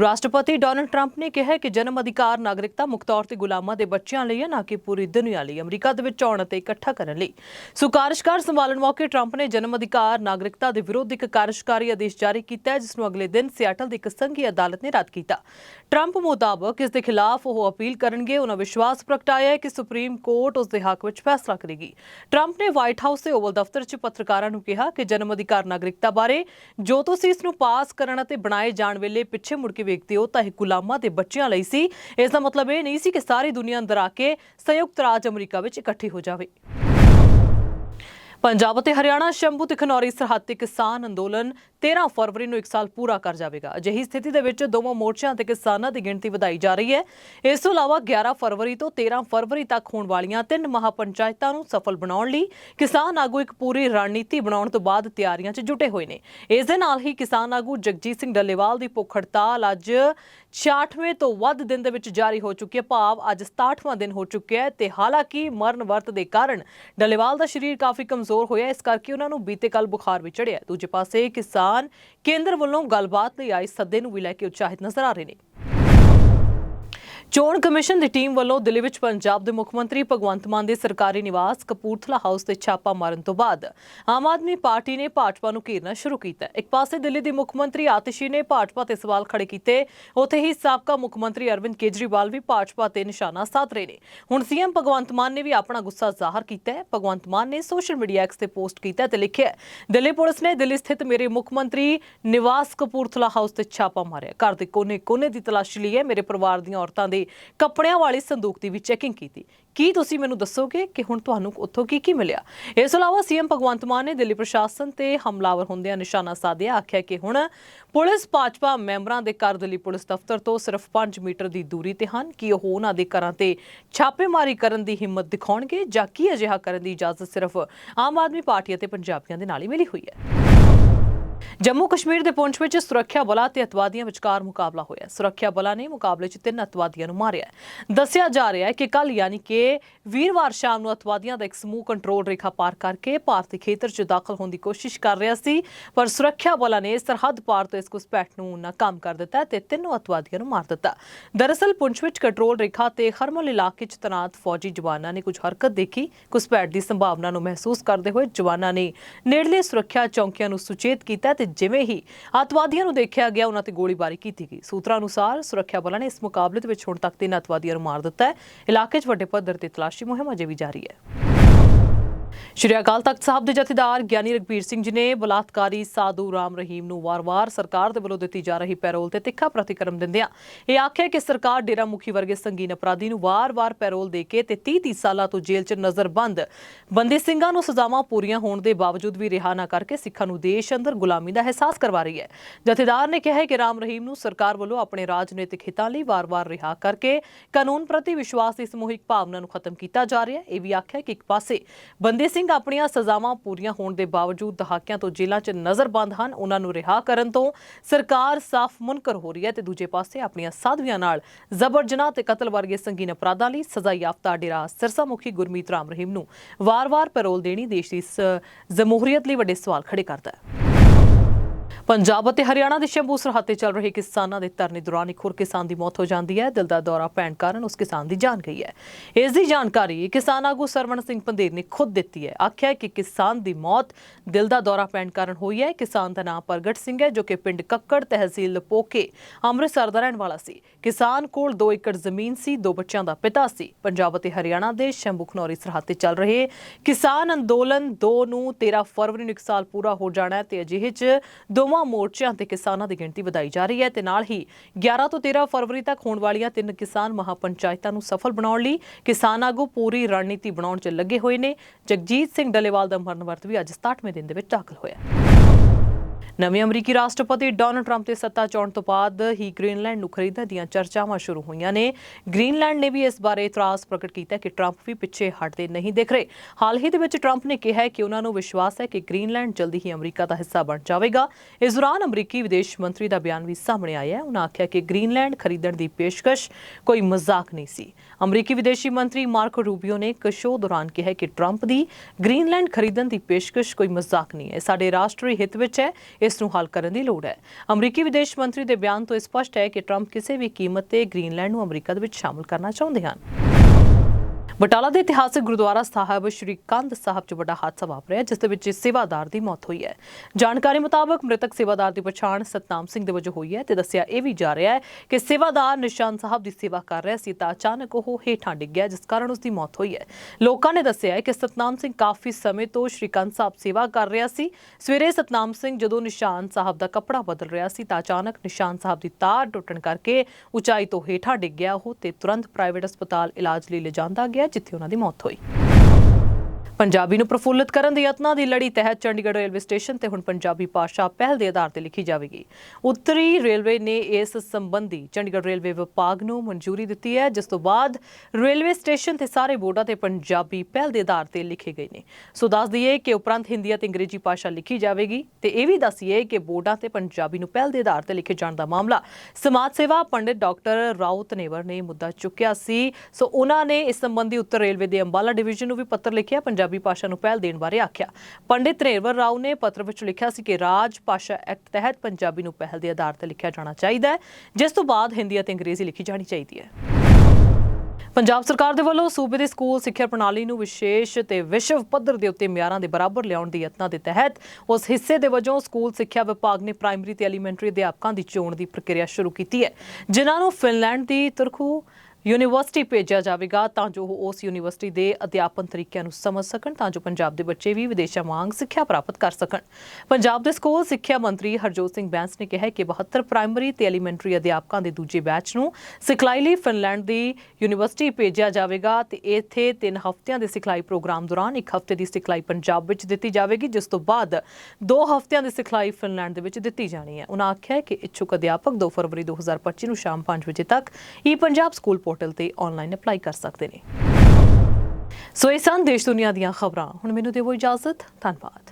ਰਾਸ਼ਟਰਪਤੀ Donald Trump ਨੇ ਕਿਹਾ ਕਿ ਜਨਮ ਅਧਿਕਾਰ ਨਾਗਰਿਕਤਾ ਮੁੱਖ ਤੌਰ ਤੇ ਗੁਲਾਮਾਂ ਦੇ ਬੱਚਿਆਂ ਲਈ ਹੈ, ਨਾ ਕਿ ਪੂਰੀ ਦੁਨੀਆ ਲਈ। ਅਮਰੀਕਾ ਦੇ ਵਿੱਚ ਆਉਣ ਅਤੇ ਇਕੱਠਾ ਕਰਨ ਲਈ। ਸੋ ਕਾਰਜਕਾਰ ਸੰਭਾਲਣ ਮੌਕੇ ਟਰੰਪ ਨੇ ਜਨਮ ਅਧਿਕਾਰ ਨਾਗਰਿਕਤਾ ਦੇ ਵਿਰੁੱਧ ਇੱਕ ਕਾਰਜਕਾਰੀ ਆਦੇਸ਼ ਜਾਰੀ ਕੀਤਾ ਜਿਸ ਨੂੰ ਅਗਲੇ ਦਿਨ ਸਿਆਟਲ ਦੀ ਇੱਕ ਸੰਘੀ ਅਦਾਲਤ ਨੇ ਰੱਦ ਕੀਤਾ। ਟਰੰਪ ਮੁਤਾਬਕ ਇਸ ਦੇ ਖਿਲਾਫ ਉਹ ਅਪੀਲ ਕਰਨਗੇ। ਉਹਨਾਂ ਵਿਸ਼ਵਾਸ ਪ੍ਰਗਟਾਇਆ ਹੈ ਕਿ ਸੁਪਰੀਮ ਕੋਰਟ ਉਸ ਦੇ ਹੱਕ ਵਿੱਚ ਫੈਸਲਾ ਕਰੇਗੀ। ਟਰੰਪ ਨੇ ਵਾਈਟ ਹਾਊਸ ਦੇ ਓਵਲ ਦਫ਼ਤਰ 'ਚ ਪੱਤਰਕਾਰਾਂ ਨੂੰ ਕਿਹਾ ਕਿ ਜਨਮ ਅਧਿਕਾਰ ਨਾਗਰਿਕਤਾ ਬਾਰੇ ਜੋ ਤੁਸੀਂ ਇਸ ਨੂੰ ਪਾਸ ਕਰਨ ਅਤੇ ਬਣਾਏ ਜਾਣ ਵੇਲੇ ਪਿੱਛੇ ਮੁੜ ਕੇ ਵੇਖਦੇ ਹੋ ਤਾਂ ਇਹ ਗੁਲਾਮਾਂ ਦੇ ਬੱਚਿਆਂ ਲਈ ਸੀ। ਇਸ ਦਾ ਮਤਲਬ ਇਹ ਨਹੀਂ ਸੀ ਕਿ ਸਾਰੀ ਦੁਨੀਆ ਅੰਦਰ ਆ ਕੇ ਸੰਯੁਕਤ ਰਾਜ ਅਮਰੀਕਾ ਵਿੱਚ ਇਕੱਠੀ ਹੋ ਜਾਵੇ। ਪੰਜਾਬ ਅਤੇ ਹਰਿਆਣਾ ਸ਼ੰਭੂ ਤੇ ਖਨੌਰੀ ਸਰਹੱਦ ਕਿਸਾਨ ਅੰਦੋਲਨ 13 ਫਰਵਰੀ ਨੂੰ ਇੱਕ ਸਾਲ ਪੂਰਾ ਕਰ ਜਾਵੇਗਾ। ਅਜਿਹੀ ਸਥਿਤੀ ਦੇ ਵਿੱਚ ਦੋਵਾਂ ਮੋਰਚਿਆਂ ਤੇ ਕਿਸਾਨਾਂ ਦੀ ਗਿਣਤੀ ਵਧਾਈ ਜਾ ਰਹੀ ਹੈ। ਇਸ ਤੋਂ ਇਲਾਵਾ 11 ਫਰਵਰੀ ਤੋਂ 13 ਫਰਵਰੀ ਤੱਕ ਹੋਣ ਵਾਲੀਆਂ ਤਿੰਨ ਮਹਾਪੰਚਾਇਤਾਂ ਨੂੰ ਸਫਲ ਬਣਾਉਣ ਲਈ ਕਿਸਾਨ ਆਗੂ ਇੱਕ ਪੂਰੀ ਰਣਨੀਤੀ ਬਣਾਉਣ ਤੋਂ ਬਾਅਦ ਤਿਆਰੀਆਂ 'ਚ ਜੁਟੇ ਹੋਏ ਨੇ। ਇਸ ਦੇ ਨਾਲ ਹੀ ਕਿਸਾਨ ਆਗੂ ਜਗਜੀਤ ਸਿੰਘ ਡੱਲੇਵਾਲ ਦੀ ਭੁੱਖ ਹੜਤਾਲ ਅੱਜ 66ਵੇਂ ਤੋਂ ਵੱਧ ਦਿਨ ਦੇ ਵਿੱਚ ਜਾਰੀ ਹੋ ਚੁੱਕੀ ਹੈ। ਭਾਵ ਅੱਜ 67ਵਾਂ ਦਿਨ ਹੋ ਚੁੱਕਿਆ ਹੈ ਤੇ ਹਾਲਾਂਕਿ ਮਰਨ ਵਰਤ ਦੇ ਕਾਰਨ ਡੱਲੇਵਾਲ ਦਾ ਸਰੀਰ ਕਾਫੀ ਕਮਜ਼ੋਰ ਹੋਇਆ। ਇਸ ਕਰਕੇ ਉਹਨਾਂ ਨੂੰ ਬੀਤੇ ਕੱਲ ਬੁਖਾਰ ਵੀ ਚੜਿਆ ਦੂਜੇ ਪਾਸੇ ਕਿਸਾਨ ਕੇਂਦਰ ਵੱਲੋਂ ਗੱਲਬਾਤ ਲਈ ਆਏ ਸੱਦੇ ਨੂੰ ਵੀ ਲੈ ਕੇ ਉਤਸ਼ਾਹਿਤ ਨਜ਼ਰ ਆ ਰਹੇ ਨੇ। ਚੋਣ ਕਮਿਸ਼ਨ ਦੀ ਟੀਮ ਵੱਲੋਂ ਦਿੱਲੀ ਵਿੱਚ ਪੰਜਾਬ ਦੇ ਮੁੱਖ ਮੰਤਰੀ ਭਗਵੰਤ ਮਾਨ ਦੇ ਸਰਕਾਰੀ ਨਿਵਾਸ ਕਪੂਰਥਲਾ ਹਾਊਸ ਤੇ ਛਾਪਾ ਮਾਰਨ ਤੋਂ ਬਾਅਦ ਆਮ ਆਦਮੀ ਪਾਰਟੀ ਨੇ ਭਾਜਪਾ ਨੂੰ ਘੇਰਨਾ ਸ਼ੁਰੂ ਕੀਤਾ। ਇੱਕ ਪਾਸੇ ਦਿੱਲੀ ਦੀ ਮੁੱਖ ਮੰਤਰੀ ਆਤਿਸ਼ੀ ਨੇ ਭਾਜਪਾ ਤੇ ਸਵਾਲ ਖੜੇ ਕੀਤੇ। ਉੱਥੇ ਹੀ ਸਾਬਕਾ ਮੁੱਖ ਮੰਤਰੀ ਅਰਵਿੰਦ ਕੇਜਰੀਵਾਲ ਵੀ ਭਾਜਪਾ ਤੇ ਨਿਸ਼ਾਨਾ ਸਾਧ ਰਹੇ ਨੇ। ਹੁਣ ਸੀਐਮ ਭਗਵੰਤ ਮਾਨ ਨੇ ਵੀ ਆਪਣਾ ਗੁੱਸਾ ਜ਼ਾਹਰ ਕੀਤਾ ਹੈ। ਭਗਵੰਤ ਮਾਨ ਨੇ ਸੋਸ਼ਲ ਮੀਡੀਆ ਐਕਸ ਤੇ ਪੋਸਟ ਕੀਤਾ ਤੇ ਲਿਖਿਆ ਦਿੱਲੀ ਪੁਲਿਸ ਨੇ ਦਿੱਲੀ ਸਥਿਤ ਮੇਰੇ ਮੁੱਖ ਮੰਤਰੀ ਨਿਵਾਸ ਕਪੂਰਥਲਾ ਹਾਊਸ ਤੇ ਛਾਪਾ ਮਾਰਿਆ। ਘਰ ਦੇ ਕੋਨੇ-ਕੋਨੇ ਦੀ ਤਲਾਸ਼ੀ ਲਈ ਹੈ। ਮੇਰੇ ਪਰਿਵਾਰ ਦੀਆਂ ਔਰਤਾਂ ਦੇ ਕੱਪੜਿਆਂ ਵਾਲੀ ਸੰਦੂਕ ਦੀ ਵੀ ਚੈਕਿੰਗ ਕੀਤੀ। ਕੀ ਤੁਸੀਂ ਮੈਨੂੰ ਦੱਸੋਗੇ ਕਿ ਹੁਣ ਤੁਹਾਨੂੰ ਉੱਥੋਂ ਕੀ ਕੀ ਮਿਲਿਆ? ਇਸ ਤੋਂ ਇਲਾਵਾ ਸੀਐਮ ਭਗਵੰਤ ਮਾਨ ਨੇ ਦਿੱਲੀ ਪ੍ਰਸ਼ਾਸਨ ਤੇ ਹਮਲਾਵਰ ਹੁੰਦਿਆਂ ਨਿਸ਼ਾਨਾ ਸਾਧਿਆ, ਆਖਿਆ ਕਿ ਹੁਣ ਪੁਲਿਸ ਭਾਜਪਾ ਮੈਂਬਰਾਂ ਦੇ ਘਰ ਦਿੱਲੀ ਪੁਲਿਸ ਦਫ਼ਤਰ ਤੋਂ ਸਿਰਫ 5 ਮੀਟਰ ਦੀ ਦੂਰੀ ਤੇ ਹਨ। ਕਿ ਉਹ ਉਹਨਾਂ ਦੇ ਘਰਾਂ ਤੇ ਛਾਪੇਮਾਰੀ ਕਰਨ ਦੀ ਹਿੰਮਤ ਦਿਖਾਉਣਗੇ ਜਾਂ ਕੀ ਅਜਿਹਾ ਕਰਨ ਦੀ ਇਜਾਜ਼ਤ ਸਿਰਫ ਆਮ ਆਦਮੀ ਪਾਰਟੀ ਅਤੇ ਪੰਜਾਬੀਆਂ ਦੇ ਨਾਲ ਹੀ ਮਿਲੀ ਹੋਈ ਹੈ? ਜੰਮੂ ਕਸ਼ਮੀਰ ਦੇ ਪੁੰਛ ਵਿੱਚ ਸੁਰੱਖਿਆ ਬਲਾਂ ਤੇ ਅਤਵਾਦੀਆਂ ਵਿਚਕਾਰ ਮੁਕਾਬਲਾ ਹੋਇਆ। ਸੁਰੱਖਿਆ ਬਲਾਂ ਨੇ ਮੁਕਾਬਲੇ 'ਚ ਤਿੰਨ ਅਤਵਾਦੀਆਂ ਨੂੰ ਮਾਰਿਆ ਦੱਸਿਆ ਜਾ ਰਿਹਾ ਹੈ ਕਿ ਕੱਲ ਯਾਨੀ ਕਿ ਵੀਰਵਾਰ ਸ਼ਾਮ ਨੂੰ ਅਤਵਾਦੀਆਂ ਦਾ ਇੱਕ ਸਮੂਹ ਕੰਟਰੋਲ ਰੇਖਾ ਪਾਰ ਕਰਕੇ ਭਾਰਤੀ ਖੇਤਰ 'ਚ ਦਾਖਲ ਹੋਣ ਦੀ ਕੋਸ਼ਿਸ਼ ਕਰ ਰਿਹਾ ਸੀ, ਪਰ ਸੁਰੱਖਿਆ ਬਲਾਂ ਨੇ ਸਰਹੱਦ ਪਾਰ ਤੋਂ ਇਸ ਘੁਸਪੈਠ ਨੂੰ ਨਾਕਾਮ ਕਰ ਦਿੱਤਾ ਤੇ ਤਿੰਨੋਂ ਅਤਵਾਦੀਆਂ ਨੂੰ ਮਾਰ ਦਿੱਤਾ। ਦਰਅਸਲ ਪੁੰਛ ਵਿੱਚ ਕੰਟਰੋਲ ਰੇਖਾ ਤੇ ਖਰਮਲ ਇਲਾਕੇ 'ਚ ਤੈਨਾਤ ਫੌਜੀ ਜਵਾਨਾਂ ਨੇ ਕੁਝ ਹਰਕਤ ਦੇਖੀ। ਘੁਸਪੈਠ ਦੀ ਸੰਭਾਵਨਾ ਨੂੰ ਮਹਿਸੂਸ ਕਰਦੇ ਹੋਏ ਜਵਾਨਾਂ ਨੇ ਨੇੜਲੇ ਸੁਰੱਖਿਆ ਚੌਕੀਆਂ ਨੂੰ ਸੁਚੇਤ ਕੀਤਾ ਤੇ ਜਿਵੇਂ ਹੀ ਅੱਤਵਾਦੀਆਂ ਨੂੰ ਦੇਖਿਆ ਗਿਆ, ਉਹਨਾਂ ਤੇ ਗੋਲੀਬਾਰੀ ਕੀਤੀ ਗਈ। ਸੂਤਰਾਂ ਅਨੁਸਾਰ ਸੁਰੱਖਿਆ ਬਲਾਂ ਨੇ ਇਸ ਮੁਕਾਬਲੇ ਦੇ ਵਿੱਚ ਹੁਣ ਤੱਕ ਤਿੰਨ ਅੱਤਵਾਦੀਆਂ ਨੂੰ ਮਾਰ ਦਿੱਤਾ ਹੈ। ਇਲਾਕੇ 'ਚ ਵੱਡੇ ਪੱਧਰ ਤੇ ਤਲਾਸ਼ੀ ਮੁਹਿੰਮ ਅਜੇ ਵੀ ਜਾਰੀ ਹੈ। ਸ਼੍ਰੀ ਅਕਾਲ ਤਖਤ ਸਾਹਿਬ ਦੇ ਜਥੇਦਾਰ ਗਿਆਨੀ ਰਗਬੀਰ ਸਿੰਘ ਜੀ ਨੇ ਬਲਾਤਕਾਰੀ ਸਾਧੂ ਰਾਮ ਰਹੀਮ ਨੂੰ ਵਾਰ-ਵਾਰ ਸਰਕਾਰ ਦੇ ਵੱਲੋਂ ਦਿੱਤੀ ਜਾ ਰਹੀ ਪੈਰੋਲ ਤੇ ਤਿੱਖਾ ਪ੍ਰਤੀਕਰਮ ਦਿੰਦਿਆਂ ਇਹ ਆਖਿਆ ਕਿ ਸਰਕਾਰ ਡੇਰਾ ਮੁਖੀ ਵਰਗੇ ਸੰਗੀਨ ਅਪਰਾਧੀ ਨੂੰ ਵਾਰ-ਵਾਰ ਪੈਰੋਲ ਦੇ ਕੇ ਤੇ 30-30 ਸਾਲਾਂ ਤੋਂ ਜੇਲ੍ਹ 'ਚ ਨਜ਼ਰਬੰਦ ਬੰਦੀ ਸਿੰਘਾਂ ਨੂੰ ਸਜ਼ਾਵਾਂ ਪੂਰੀਆਂ ਹੋਣ ਦੇ ਬਾਵਜੂਦ ਵੀ ਰਿਹਾ ਨਾ ਕਰਕੇ ਸਿੱਖਾਂ ਨੂੰ ਦੇਸ਼ ਅੰਦਰ ਗੁਲਾਮੀ ਦਾ ਅਹਿਸਾਸ ਕਰਵਾ ਰਹੀ ਹੈ। ਜਥੇਦਾਰ ਨੇ ਕਿਹਾ ਕਿ ਰਾਮ ਰਹੀਮ ਨੂੰ ਸਰਕਾਰ ਵੱਲੋਂ ਆਪਣੇ ਰਾਜਨੀਤਿਕ ਹਿੱਤਾਂ ਲਈ ਵਾਰ-ਵਾਰ ਰਿਹਾ ਕਰਕੇ ਕਾਨੂੰਨ ਪ੍ਰਤੀ ਵਿਸ਼ਵਾਸ ਦੀ ਸਮੂਹਿਕ ਭਾਵਨਾ ਨੂੰ ਖਤਮ ਕੀਤਾ ਜਾ ਰਿਹਾ ਹੈ। ਇਹ ਵੀ ਆਖਿਆ ਕਿ ਇੱਕ ਪਾਸੇ ਬੰਦੀ ਸਿੰਘ ਆਪਣੀਆਂ ਸਜ਼ਾਵਾਂ ਪੂਰੀਆਂ ਹੋਣ ਦੇ ਬਾਵਜੂਦ ਦਹਾਕਿਆਂ ਤੋਂ ਜੇਲ੍ਹਾਂ 'ਚ ਨਜ਼ਰਬੰਦ ਹਨ। ਉਹਨਾਂ ਨੂੰ ਰਿਹਾ ਕਰਨ ਤੋਂ ਸਰਕਾਰ ਸਾਫ਼ ਮੁਨਕਰ ਹੋ ਰਹੀ ਹੈ ਤੇ ਦੂਜੇ ਪਾਸੇ ਆਪਣੀਆਂ ਸਾਧਵੀਆਂ ਨਾਲ ਜ਼ਬਰ ਜਨਾਹ ਤੇ ਕਤਲ ਵਰਗੇ ਸੰਗੀਨ ਅਪਰਾਧਾਂ ਲਈ ਸਜ਼ਾ ਯਾਫਤਾ ਡੇਰਾ ਸਿਰਸਾ ਮੁਖੀ ਗੁਰਮੀਤ ਰਾਮ ਰਹੀਮ ਨੂੰ ਵਾਰ-ਵਾਰ ਪੈਰੋਲ ਦੇਣੀ ਦੇਸ਼ ਦੀ ਸ- ਜਮਹੂਰੀਅਤ ਲਈ ਵੱਡੇ ਸਵਾਲ ਖੜੇ ਕਰਦਾ ਹੈ। ਪੰਜਾਬ ਅਤੇ ਹਰਿਆਣਾ ਦੇ ਸ਼ੰਭੂ ਸਰਹੱਦ ਤੇ ਚੱਲ ਰਹੇ ਕਿਸਾਨਾਂ ਦੇ ਧਰਨੇ ਦੌਰਾਨ ਇੱਕ ਹੋਰ ਕਿਸਾਨ ਦੀ ਮੌਤ ਹੋ ਜਾਂਦੀ ਹੈ। ਦਿਲ ਦਾ ਦੌਰਾ ਪੈਣ ਕਾਰਨ ਉਸ ਕਿਸਾਨ ਦੀ ਜਾਨ ਗਈ ਹੈ। ਇਸ ਦੀ ਜਾਣਕਾਰੀ ਕਿਸਾਨ ਆਗੂ ਸਰਵਣ ਸਿੰਘ ਪੰਦੇਰ ਨੇ ਖੁਦ ਦਿੱਤੀ ਹੈ। ਆਖਿਆ ਕਿ ਕਿਸਾਨ ਦੀ ਮੌਤ ਦਿਲ ਦਾ ਦੌਰਾ ਪੈਣ ਕਾਰਨ ਹੋਈ ਹੈ। ਕਿਸਾਨ ਦਾ ਨਾਮ ਪ੍ਰਗਟ ਸਿੰਘ ਹੈ, ਜੋ ਕਿ ਪਿੰਡ ਕੱਕੜ ਤਹਿਸੀਲ ਪੋਕੇ, ਅੰਮ੍ਰਿਤਸਰ ਦਾ ਰਹਿਣ ਵਾਲਾ ਸੀ। ਕਿਸਾਨ ਕੋਲ 2 ਏਕੜ ਜ਼ਮੀਨ ਸੀ, ਦੋ ਬੱਚਿਆਂ ਦਾ ਪਿਤਾ ਸੀ। ਪੰਜਾਬ ਅਤੇ ਹਰਿਆਣਾ ਦੇ ਸ਼ੰਭੂ ਖਨੌਰੀ ਸਰਹੱਦ ਤੇ ਚੱਲ ਰਹੇ ਕਿਸਾਨ ਅੰਦੋਲਨ 2 ਨੂੰ 13 ਫਰਵਰੀ ਨੂੰ ਇੱਕ ਸਾਲ ਪੂਰਾ ਹੋ ਜਾਣਾ ਹੈ ਤੇ ਅਜਿਹੇ 'ਚ ਦੋਵਾਂ ਮੋਰਚਿਆਂ ਤੇ ਕਿਸਾਨਾਂ ਦੀ ਗਿਣਤੀ ਵਧਾਈ ਜਾ ਰਹੀ ਹੈ ਤੇ ਨਾਲ ਹੀ 11 ਤੋਂ 13 ਫਰਵਰੀ ਤੱਕ ਹੋਣ ਵਾਲੀਆਂ ਤਿੰਨ ਕਿਸਾਨ ਮਹਾਪੰਚਾਇਤਾਂ ਨੂੰ ਸਫਲ ਬਣਾਉਣ ਲਈ ਕਿਸਾਨ ਆਗੂ ਪੂਰੀ ਰਣਨੀਤੀ ਬਣਾਉਣ 'ਚ ਲੱਗੇ ਹੋਏ ਨੇ। ਜਗਜੀਤ ਸਿੰਘ ਡੱਲੇਵਾਲ ਦਾ ਮਰਨ ਵਰਤ ਵੀ ਅੱਜ 67ਵੇਂ ਦਿਨ ਦੇ ਵਿੱਚ ਦਾਖਲ ਹੋਇਆ ਨਵੇਂ ਅਮਰੀਕੀ ਰਾਸ਼ਟਰਪਤੀ ਡੋਨਲਡ ਟਰੰਪ ਦੇ ਸੱਤਾ ਚੋਣ ਤੋਂ ਬਾਅਦ ਹੀ ਗ੍ਰੀਨਲੈਂਡ ਨੂੰ ਖਰੀਦਣ ਦੀਆਂ ਚਰਚਾਵਾਂ ਸ਼ੁਰੂ ਹੋਈਆਂ ਨੇ। ਗ੍ਰੀਨਲੈਂਡ ਨੇ ਵੀ ਇਸ ਬਾਰੇ ਇਤਰਾਜ਼ ਪ੍ਰਗਟ ਕੀਤਾ ਕਿ ਟਰੰਪ ਵੀ ਪਿੱਛੇ ਹਟਦੇ ਨਹੀਂ ਦਿਖ ਰਹੇ। ਹਾਲ ਹੀ ਦੇ ਵਿੱਚ ਟਰੰਪ ਨੇ ਕਿਹਾ ਕਿ ਉਹਨਾਂ ਨੂੰ ਵਿਸ਼ਵਾਸ ਹੈ ਕਿ ਗ੍ਰੀਨਲੈਂਡ ਜਲਦੀ ਹੀ ਅਮਰੀਕਾ ਦਾ ਹਿੱਸਾ ਬਣ ਜਾਵੇਗਾ। ਇਸ ਦੌਰਾਨ ਅਮਰੀਕੀ ਵਿਦੇਸ਼ ਮੰਤਰੀ ਦਾ ਬਿਆਨ ਵੀ ਸਾਹਮਣੇ ਆਇਆ ਹੈ। ਉਹਨਾਂ ਆਖਿਆ ਕਿ ਗ੍ਰੀਨਲੈਂਡ ਖਰੀਦਣ ਦੀ ਪੇਸ਼ਕਸ਼ ਕੋਈ ਮਜ਼ਾਕ ਨਹੀਂ ਸੀ। ਅਮਰੀਕੀ ਵਿਦੇਸ਼ੀ ਮੰਤਰੀ ਮਾਰਕੋ ਰੂਬੀਓ ਨੇ ਇੱਕ ਸ਼ੋਅ ਦੌਰਾਨ ਕਿਹਾ ਕਿ ਟਰੰਪ ਦੀ ਗ੍ਰੀਨਲੈਂਡ ਖਰੀਦਣ ਦੀ ਪੇਸ਼ਕਸ਼ ਕੋਈ ਮਜ਼ਾਕ ਨਹੀਂ ਹੈ। ਸਾਡੇ ਰਾਸ਼ਟਰੀ ਹਿੱਤ ਵਿੱਚ ਹੈ। ਇਸ ਨੂੰ ਹੱਲ ਕਰਨ ਦੀ ਲੋੜ ਹੈ। ਅਮਰੀਕੀ ਵਿਦੇਸ਼ ਮੰਤਰੀ ਦੇ ਬਿਆਨ ਤੋਂ ਇਹ ਸਪਸ਼ਟ ਹੈ ਕਿ ਟਰੰਪ ਕਿਸੇ ਵੀ ਕੀਮਤ ਤੇ ਗ੍ਰੀਨਲੈਂਡ ਨੂੰ ਅਮਰੀਕਾ ਦੇ ਵਿੱਚ ਸ਼ਾਮਲ ਕਰਨਾ ਚਾਹੁੰਦੇ ਹਨ। ਬਟਾਲਾ ਦੇ ਇਤਿਹਾਸਕ ਗੁਰਦੁਆਰਾ ਸਾਹਿਬ ਸ਼੍ਰੀ ਕੰਧ ਸਾਹਿਬ 'ਚ ਵੱਡਾ ਹਾਦਸਾ ਵਾਪਰਿਆ, ਜਿਸ ਦੇ ਵਿੱਚ ਸੇਵਾਦਾਰ ਦੀ ਮੌਤ ਹੋਈ ਹੈ। ਜਾਣਕਾਰੀ ਮੁਤਾਬਕ ਮ੍ਰਿਤਕ ਸੇਵਾਦਾਰ ਦੀ ਪਛਾਣ ਸਤਨਾਮ ਸਿੰਘ ਦੇ ਵਜੋਂ ਹੋਈ ਹੈ ਤੇ ਦੱਸਿਆ ਇਹ ਵੀ ਜਾ ਰਿਹਾ ਹੈ ਕਿ ਸੇਵਾਦਾਰ ਨਿਸ਼ਾਨ ਸਾਹਿਬ ਦੀ ਸੇਵਾ ਕਰ ਰਿਹਾ ਸੀ ਤਾਂ ਅਚਾਨਕ ਉਹ ਹੇਠਾਂ ਡਿੱਗ ਗਿਆ, ਜਿਸ ਕਾਰਨ ਉਸ ਦੀ ਮੌਤ ਹੋਈ ਹੈ। ਲੋਕਾਂ ਨੇ ਦੱਸਿਆ ਹੈ ਕਿ ਸਤਨਾਮ ਸਿੰਘ ਕਾਫੀ ਸਮੇਂ ਤੋਂ ਸ਼੍ਰੀ ਕੰਧ ਸਾਹਿਬ ਸੇਵਾ ਕਰ ਰਿਹਾ ਸੀ। ਸਵੇਰੇ ਸਤਨਾਮ ਸਿੰਘ ਜਦੋਂ ਨਿਸ਼ਾਨ ਸਾਹਿਬ ਦਾ ਕੱਪੜਾ ਬਦਲ ਰਿਹਾ ਸੀ ਤਾਂ ਅਚਾਨਕ ਨਿਸ਼ਾਨ ਸਾਹਿਬ ਦੀ ਤਾਰ ਟੁੱਟਣ ਕਰਕੇ ਉਚਾਈ ਤੋਂ ਹੇਠਾਂ ਡਿੱਗ ਗਿਆ, ਉਹ ਤੇ ਤੁਰੰਤ ਪ੍ਰਾਈਵੇਟ ਹਸਪਤਾਲ ਇਲਾਜ ਲਈ ਲਿਜਾਂਦਾ ਗਿਆ ਜਿੱਥੇ ਉਹਨਾਂ ਦੀ ਮੌਤ ਹੋਈ ਪੰਜਾਬੀ ਨੂੰ ਪ੍ਰਫੁੱਲਿਤ ਕਰਨ ਦੇ ਯਤਨਾਂ ਦੀ ਲੜੀ ਤਹਿਤ ਚੰਡੀਗੜ੍ਹ ਰੇਲਵੇ ਸਟੇਸ਼ਨ ਤੇ ਹੁਣ ਪੰਜਾਬੀ ਭਾਸ਼ਾ ਪਹਿਲ ਦੇ ਆਧਾਰ ਤੇ ਲਿਖੀ ਜਾਵੇਗੀ। ਉੱਤਰੀ ਰੇਲਵੇ ਨੇ ਇਸ ਸੰਬੰਧੀ ਚੰਡੀਗੜ੍ਹ ਰੇਲਵੇ ਵਿਭਾਗ ਨੂੰ ਮਨਜ਼ੂਰੀ ਦਿੱਤੀ ਹੈ, ਜਿਸ ਤੋਂ ਬਾਅਦ ਰੇਲਵੇ ਸਟੇਸ਼ਨ ਤੇ ਸਾਰੇ ਬੋਰਡਾਂ ਤੇ ਪੰਜਾਬੀ ਪਹਿਲ ਦੇ ਆਧਾਰ ਤੇ ਲਿਖੇ ਗਏ ਨੇ। ਸੋ ਦੱਸ ਦਈਏ ਕਿ ਉਪਰੰਤ ਹਿੰਦੀ ਅਤੇ ਅੰਗਰੇਜ਼ੀ ਭਾਸ਼ਾ ਲਿਖੀ ਜਾਵੇਗੀ ਤੇ ਇਹ ਵੀ ਦੱਸੀਏ ਕਿ ਬੋਰਡਾਂ ਤੇ ਪੰਜਾਬੀ ਨੂੰ ਪਹਿਲ ਦੇ ਆਧਾਰ ਤੇ ਲਿਖੇ ਜਾਣ ਦਾ ਮਾਮਲਾ ਸਮਾਜ ਸੇਵਾ ਪੰਡਿਤ ਡਾਕਟਰ ਰਾਉਤ ਨੇਵਰ ਨੇ ਮੁੱਦਾ ਚੁੱਕਿਆ ਸੀ। ਸੋ ਉਹਨਾਂ ਨੇ ਇਸ ਸੰਬੰਧੀ ਉੱਤਰ ਰੇਲਵੇ ਦੇ ਅੰਬਾਲਾ ਡਿਵੀਜ਼ਨ ਨੂੰ ਵੀ ਪੱਤਰ ਲਿਖਿਆ, ਪੰਜਾਬੀ ਭਾਸ਼ਾ ਨੂੰ ਪਹਿਲ ਦੇਣ ਬਾਰੇ ਆਖਿਆ। ਪੰਡਿਤ ਨੇਵਰ ਰਾਉ ਨੇ ਪੱਤਰ ਵਿੱਚ ਲਿਖਿਆ ਸੀ ਕਿ ਰਾਜ ਭਾਸ਼ਾ ਐਕਟ ਤਹਿਤ ਪੰਜਾਬੀ ਨੂੰ ਪਹਿਲ ਦੇ ਆਧਾਰ ਤੇ ਲਿਖਿਆ ਜਾਣਾ ਚਾਹੀਦਾ ਹੈ, ਜਿਸ ਤੋਂ ਬਾਅਦ ਹਿੰਦੀ ਅਤੇ ਅੰਗਰੇਜ਼ੀ ਲਿਖੀ ਜਾਣੀ ਚਾਹੀਦੀ ਹੈ। ਪੰਜਾਬ ਸਰਕਾਰ ਦੇ ਵੱਲੋਂ ਸੂਬੇ ਦੇ ਸਕੂਲ ਸਿੱਖਿਆ ਪ੍ਰਣਾਲੀ ਨੂੰ ਵਿਸ਼ੇਸ਼ ਤੇ ਵਿਸ਼ਵ ਪੱਧਰ ਦੇ ਉੱਤੇ ਮਿਆਰਾਂ ਦੇ ਬਰਾਬਰ ਲਿਆਉਣ ਦੀ ਯਤਨਾਂ ਦੇ ਤਹਿਤ ਉਸ ਹਿੱਸੇ ਦੇ ਵਜੋਂ ਸਕੂਲ ਸਿੱਖਿਆ ਵਿਭਾਗ ਨੇ ਪ੍ਰਾਇਮਰੀ ਤੇ ਐਲੀਮੈਂਟਰੀ ਅਧਿਆਪਕਾਂ ਦੀ ਚੋਣ ਦੀ ਪ੍ਰਕਿਰਿਆ ਸ਼ੁਰੂ ਕੀਤੀ ਹੈ, ਜਿਨ੍ਹਾਂ ਨੂੰ ਫਿਨਲੈਂਡ ਦੀ ਤੁਰਖੂ ਯੂਨੀਵਰਸਿਟੀ ਭੇਜਿਆ ਜਾਵੇਗਾ ਤਾਂ ਜੋ ਉਹ ਉਸ ਯੂਨੀਵਰਸਿਟੀ ਦੇ ਅਧਿਆਪਨ ਤਰੀਕਿਆਂ ਨੂੰ ਸਮਝ ਸਕਣ, ਤਾਂ ਜੋ ਪੰਜਾਬ ਦੇ ਬੱਚੇ ਵੀ ਵਿਦੇਸ਼ਾਂ ਵਾਂਗ ਸਿੱਖਿਆ ਪ੍ਰਾਪਤ ਕਰ ਸਕਣ। ਪੰਜਾਬ ਦੇ ਸਕੂਲ ਸਿੱਖਿਆ ਮੰਤਰੀ ਹਰਜੋਤ ਸਿੰਘ ਬੈਂਸ ਨੇ ਕਿਹਾ ਕਿ 72 ਪ੍ਰਾਇਮਰੀ ਤੇ ਐਲੀਮੈਂਟਰੀ ਅਧਿਆਪਕਾਂ ਦੇ ਦੂਜੇ ਬੈਚ ਨੂੰ ਸਿਖਲਾਈ ਲਈ ਫਿਨਲੈਂਡ ਦੀ ਯੂਨੀਵਰਸਿਟੀ ਭੇਜਿਆ ਜਾਵੇਗਾ ਤੇ ਇੱਥੇ 3 ਹਫ਼ਤਿਆਂ ਦੇ ਸਿਖਲਾਈ ਪ੍ਰੋਗਰਾਮ ਦੌਰਾਨ ਇੱਕ ਹਫ਼ਤੇ ਦੀ ਸਿਖਲਾਈ ਪੰਜਾਬ ਵਿੱਚ ਦਿੱਤੀ ਜਾਵੇਗੀ, ਜਿਸ ਤੋਂ ਬਾਅਦ 2 ਹਫ਼ਤਿਆਂ ਦੀ ਸਿਖਲਾਈ ਫਿਨਲੈਂਡ ਦੇ ਵਿੱਚ ਦਿੱਤੀ ਜਾਣੀ ਹੈ। ਉਹਨਾਂ ਆਖਿਆ ਕਿ ਇੱਛੁਕ ਅਧਿਆਪਕ 2 ਫਰਵਰੀ 2025 ਨੂੰ ਸ਼ਾਮ 5 ਵਜੇ ਤੱਕ ਈ ਪੰਜਾਬ ਸਕੂਲ ਪੋਰਟਲ ਤੇ ਆਨਲਾਈਨ ਅਪਲਾਈ ਕਰ ਸਕਦੇ ਨੇ। ਸੋ ਇਹ ਸਨ ਦੇਸ਼ ਦੁਨੀਆ ਦੀਆਂ ਖਬਰਾਂ। ਹੁਣ ਮੈਨੂੰ ਦਿਓ ਇਜਾਜ਼ਤ। ਧੰਨਵਾਦ।